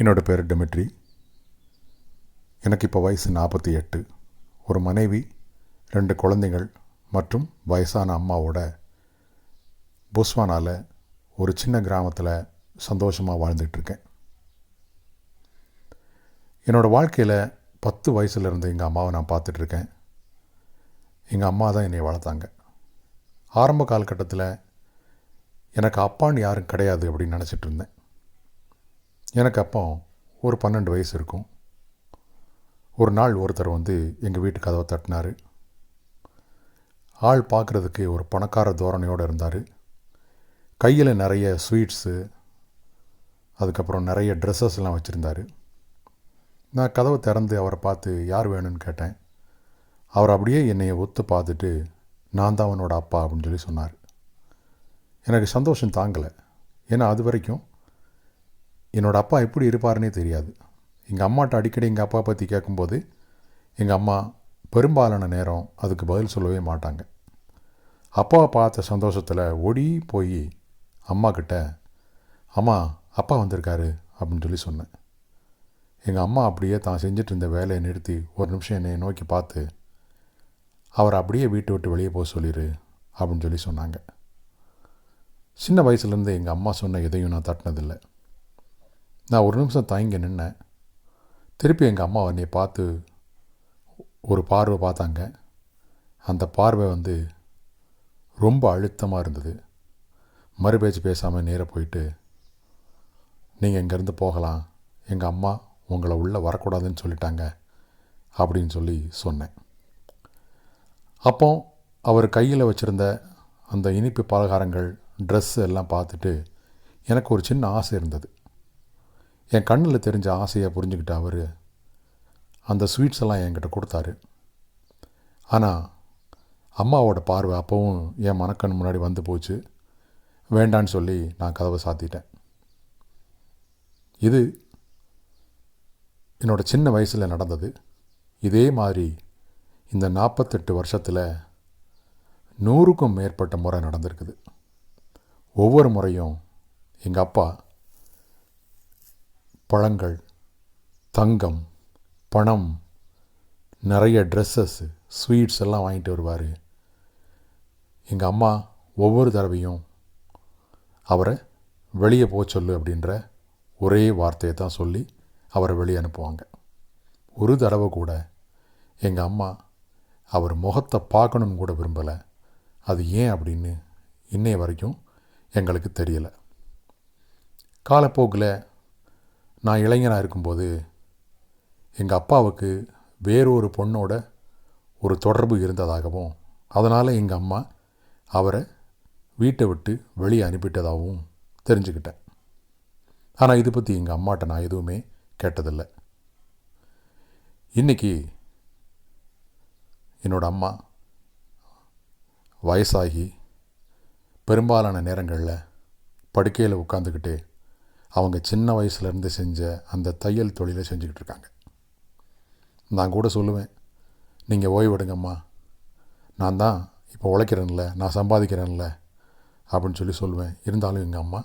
என்னோடய பேர் டெமிட்ரி. எனக்கு இப்போ வயசு நாற்பத்தி எட்டு. ஒரு மனைவி ரெண்டு குழந்தைகள் மற்றும் வயசான அம்மாவோட புஸ்வானாவில் ஒரு சின்ன கிராமத்தில் சந்தோஷமாக வாழ்ந்துட்டுருக்கேன் என்னோடய வாழ்க்கையில் பத்து வயசுலேருந்து எங்கள் அம்மாவை நான் பார்த்துட்ருக்கேன் எங்கள் அம்மா தான் என்னை வளர்த்தாங்க. ஆரம்ப காலகட்டத்தில் எனக்கு அப்பான்னு யாரும் கிடையாது அப்படின்னு நினச்சிட்டு இருந்தேன் எனக்கு அப்போ ஒரு பன்னெண்டு வயசு இருக்கும். ஒரு நாள் ஒருத்தர் வந்து எங்கள் வீட்டு கதவை தட்டினார். ஆள் பார்க்குறதுக்கு ஒரு பணக்கார தோரணையோடு இருந்தார். கையில் நிறைய ஸ்வீட்ஸு அதுக்கப்புறம் நிறைய ட்ரெஸ்ஸஸ்லாம் வச்சுருந்தார். நான் கதவை திறந்து அவரை பார்த்து யார் வேணும்னு கேட்டேன். அவர் அப்படியே என்னையை ஒத்து பார்த்துட்டு நான் தான் அவனோட அப்பா அப்படின்னு சொல்லி சொன்னார். எனக்கு சந்தோஷம் தாங்கலை. ஏன்னா அது வரைக்கும் என்னோடய அப்பா எப்படி இருப்பாருன்னே தெரியாது. எங்கள் அம்மாட்ட அடிக்கடி எங்கள் அப்பா பற்றி கேட்கும்போது எங்கள் அம்மா பெரும்பாலான நேரம் அதுக்கு பதில் சொல்லவே மாட்டாங்க. அப்பாவை பார்த்த சந்தோஷத்தில் ஓடி போய் அம்மா கிட்ட அம்மா அப்பா வந்திருக்காரு அப்படின்னு சொல்லி சொன்னேன். எங்கள் அம்மா அப்படியே தான் செஞ்சுட்டு இருந்த வேலையை நிறுத்தி ஒரு நிமிஷம் என்னை நோக்கி பார்த்து அவர் அப்படியே வீட்டை விட்டு வெளியே போக சொல்லிடு அப்படின்னு சொல்லி சொன்னாங்க. சின்ன வயசுலேருந்து எங்கள் அம்மா சொன்ன எதையும் நான் தட்டினதில்லை. நான் ஒரு நிமிஷம் தயங்கி நின்னேன். திருப்பி எங்கள் அம்மா என்னை பார்த்து ஒரு பார்வை பார்த்தாங்க. அந்த பார்வை வந்து ரொம்ப அழுத்தமாக இருந்தது. மறுபேச்சு பேசாமல் நேராக போயிட்டு நீங்கள் இங்கேருந்து போகலாம். எங்கள் அம்மா உங்களை உள்ளே வரக்கூடாதுன்னு சொல்லிட்டாங்க அப்படின்னு சொல்லி சொன்னேன். அப்போ அவர் கையில் வச்சுருந்த அந்த இனிப்பு பலகாரங்கள் ட்ரெஸ்ஸு எல்லாம் பார்த்துட்டு எனக்கு ஒரு சின்ன ஆசை இருந்தது. என் கண்ணில் தெரிஞ்ச ஆசையை புரிஞ்சுக்கிட்ட அவர் அந்த ஸ்வீட்ஸ் எல்லாம் என்கிட்ட கொடுத்தாரு. ஆனால் அம்மாவோட பார்வை அப்போவும் என் மனக்கண் முன்னாடி வந்து போச்சு. வேண்டான்னு சொல்லி நான் கதவை சாத்திட்டேன். இது என்னோட சின்ன வயசில் நடந்தது. இதே மாதிரி இந்த நாற்பத்தெட்டு வருஷத்தில் நூறுக்கும் மேற்பட்ட முறை நடந்திருக்குது. ஒவ்வொரு முறையும் எங்கள் அப்பா பழங்கள் தங்கம் பணம் நிறைய ட்ரெஸ்ஸஸ் ஸ்வீட்ஸ் எல்லாம் வாங்கிட்டு வருவார். எங்கள் அம்மா ஒவ்வொரு தடவையும் அவரை வெளியே போக சொல்லு அப்படின்ற ஒரே வார்த்தையை தான் சொல்லி அவரை வெளியே அனுப்புவாங்க. ஒரு தடவை கூட எங்கள் அம்மா அவர் முகத்தை பார்க்கணும்னு கூட விரும்பலை. அது ஏன் அப்படின்னு இன்னைய வரைக்கும் எங்களுக்கு தெரியலை. காலப்போக்கில் நான் இளைஞனாக இருக்கும்போது எங்கள் அப்பாவுக்கு வேறொரு பொண்ணோட ஒரு தொடர்பு இருந்ததாகவும் அதனால் எங்கள் அம்மா அவரை வீட்டை விட்டு வெளியே அனுப்பிட்டதாகவும் தெரிஞ்சுக்கிட்டேன். ஆனால் இதை பற்றி எங்கள் அம்மாட்ட நான் எதுவுமே கேட்டதில்லை. இன்றைக்கி என்னோடய அம்மா வயசாகி பெரும்பாலான நேரங்களில் படுக்கையில் உட்காந்துக்கிட்டு அவங்க சின்ன வயசுலேருந்து செஞ்ச அந்த தையல் தொழிலை செஞ்சுக்கிட்டு இருக்காங்க நான் கூட சொல்லுவேன் நீங்கள் ஓய்வெடுங்கம்மா. நான் தான் இப்போ உழைக்கிறேன்ல நான் சம்பாதிக்கிறேன்ல அப்படின்னு சொல்லி சொல்லுவேன். இருந்தாலும் எங்கள் அம்மா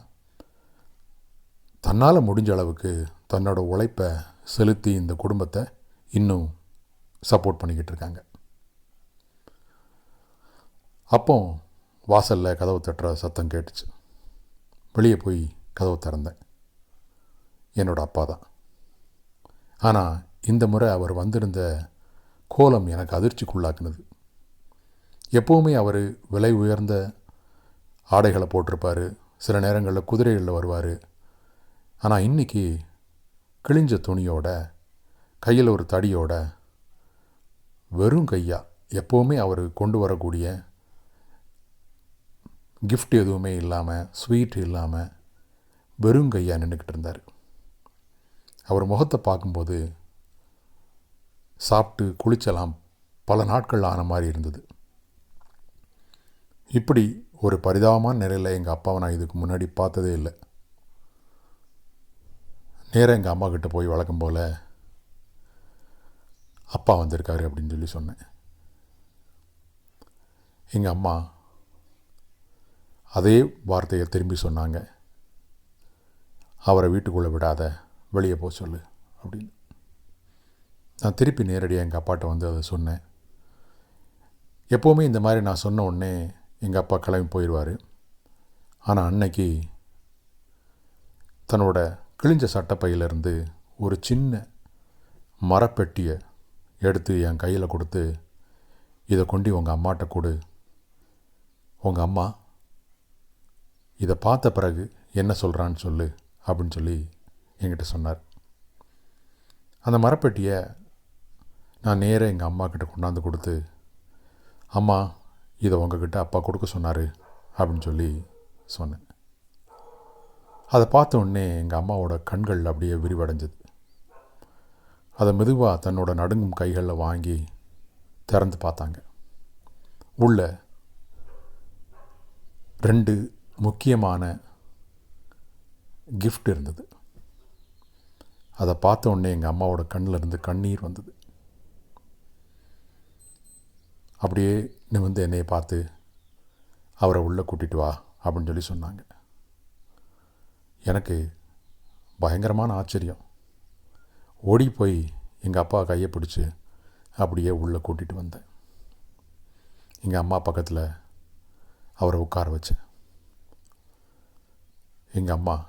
தன்னால் முடிஞ்ச அளவுக்கு தன்னோட உழைப்பை செலுத்தி இந்த குடும்பத்தை இன்னும் சப்போர்ட் பண்ணிக்கிட்டு இருக்காங்க அப்போ வாசலில் கதவு தட்டுற சத்தம் கேட்டுச்சு. வெளியே போய் கதவு திறந்தேன். என்னோட அப்பா தான். ஆனால் இந்த முறை அவர் வந்திருந்த கோலம் எனக்கு அதிர்ச்சிக்குள்ளாக்குனது. எப்போவுமே அவர் விலை உயர்ந்த ஆடைகளை போட்டிருப்பார். சில நேரங்களில் குதிரைகளில் வருவார். ஆனால் இன்றைக்கி கிழிஞ்ச துணியோட கையில் ஒரு தடியோட வெறும் கையா எப்போவுமே அவர் கொண்டு வரக்கூடிய கிஃப்ட் எதுவுமே இல்லாமல் ஸ்வீட் இல்லாமல் வெறும் கையாக நின்றுக்கிட்டு இருந்தார். அவர் முகத்தை பார்க்கும்போது சாப்பிட்டு குளிச்சலாம் பல நாட்கள் ஆன மாதிரி இருந்தது. இப்படி ஒரு பரிதாபமான நிலையில் எங்கள் அப்பாவை நான் இதுக்கு முன்னாடி பார்த்ததே இல்லை. நேராக எங்கள் அம்மா கிட்ட போய் வழக்கம் போல் அப்பா வந்திருக்காரு அப்படின்னு சொல்லி சொன்னேன். எங்கள் அம்மா அதே வார்த்தையை திரும்பி சொன்னாங்க. அவரை வீட்டுக்குள்ளே விடாத. வெளியே போக சொல்லு அப்படின்னு. நான் திருப்பி நேரடியாக எங்கள் அப்பாட்ட வந்து அதை சொன்னேன். எப்போவுமே இந்த மாதிரி நான் சொன்ன உடனே எங்கள் அப்பா கிளம்பி போயிடுவார் ஆனால் அன்னைக்கு தன்னோட கிழிஞ்ச சட்டப்பையிலேருந்து ஒரு சின்ன மரப்பெட்டியை எடுத்து என் கையில் கொடுத்து இதை கொண்டு உங்கள் அம்மாட்ட கொடு. உங்கள் அம்மா இதை பார்த்த பிறகு என்ன சொல்கிறான்னு சொல்லு அப்படின்னு சொல்லி என்கிட்ட சொன்னார். அந்த மரப்பெட்டியை நான் நேராக எங்கள் அம்மா கிட்ட கொண்டாந்து கொடுத்து அம்மா இதை உங்ககிட்ட அப்பா கொடுக்க சொன்னார் அப்படின்னு சொல்லி சொன்னேன். அதை பார்த்த உடனே எங்கள் அம்மாவோட கண்கள் அப்படியே விரிவடைஞ்சது. அதை மெதுவாக தன்னோட நடுங்கும் கைகளில் வாங்கி திறந்து பார்த்தாங்க. உள்ள ரெண்டு முக்கியமான கிஃப்ட் இருந்தது. அதை பார்த்த உடனே எங்கள் அம்மாவோட கண்ணில் இருந்து கண்ணீர் வந்தது. அப்படியே நிமிந்து வந்து என்னையை பார்த்து அவரை உள்ளே கூட்டிட்டு வா அப்படின்னு சொல்லி சொன்னாங்க. எனக்கு பயங்கரமான ஆச்சரியம். ஓடி போய் எங்கள் அப்பா கையை பிடிச்சி அப்படியே உள்ளே கூட்டிகிட்டு வந்தேன். எங்கள் அம்மா பக்கத்தில் அவரை உட்கார வச்சேன். எங்கள் அம்மா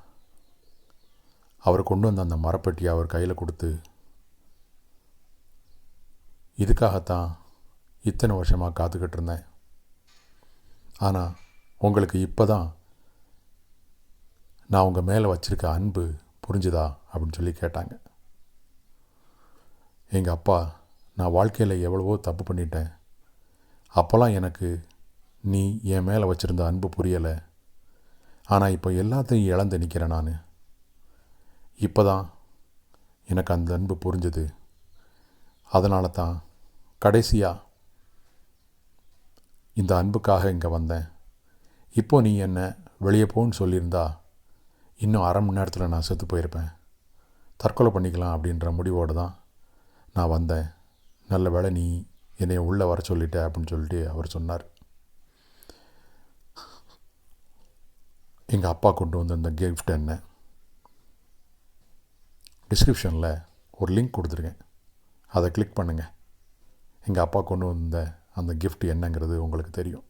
அவர் கொண்டு வந்த அந்த மரப்பெட்டியை அவர் கையில் கொடுத்து இதுக்காகத்தான் இத்தனை வருஷமாக காத்துக்கிட்டு இருந்தேன். ஆனால் உங்களுக்கு இப்போ தான் நான் உங்கள் மேலே வச்சுருக்க அன்பு புரிஞ்சுதா? அப்படின்னு சொல்லி கேட்டாங்க. எங்கள் அப்பா நான் வாழ்க்கையில் எவ்வளவோ தப்பு பண்ணிட்டேன். அப்போல்லாம் எனக்கு நீ என் மேலே வச்சுருந்த அன்பு புரியலை. ஆனால் இப்போ எல்லாத்தையும் இழந்து நிற்கிறேன் நான். இப்போ தான் எனக்கு அந்த அன்பு புரிஞ்சுது. அதனால தான் கடைசியாக இந்த அன்புக்காக இங்கே வந்தேன். இப்போ நீ என்ன வெளியே போன்னு சொல்லியிருந்தா இன்னும் அரை மணி நேரத்தில் நான் செத்து போயிருப்பேன். தற்கொலை பண்ணிக்கலாம் அப்படின்ற முடிவோடு தான் நான் வந்தேன். நல்ல வேலை நீ என்னை உள்ளே வர சொல்லிட்ட அப்படின்னு சொல்லிட்டு அவர் சொன்னார். எங்கள் அப்பா கொண்டு வந்த அந்த கிஃப்ட் என்ன? டிஸ்கிரிப்ஷனில் ஒரு லிங்க் கொடுத்துருக்கேன். அதை கிளிக் பண்ணுங்கள் எங்கள் அப்பா கொண்டு வந்த அந்த கிஃப்ட் என்னங்கிறது உங்களுக்கு தெரியும்.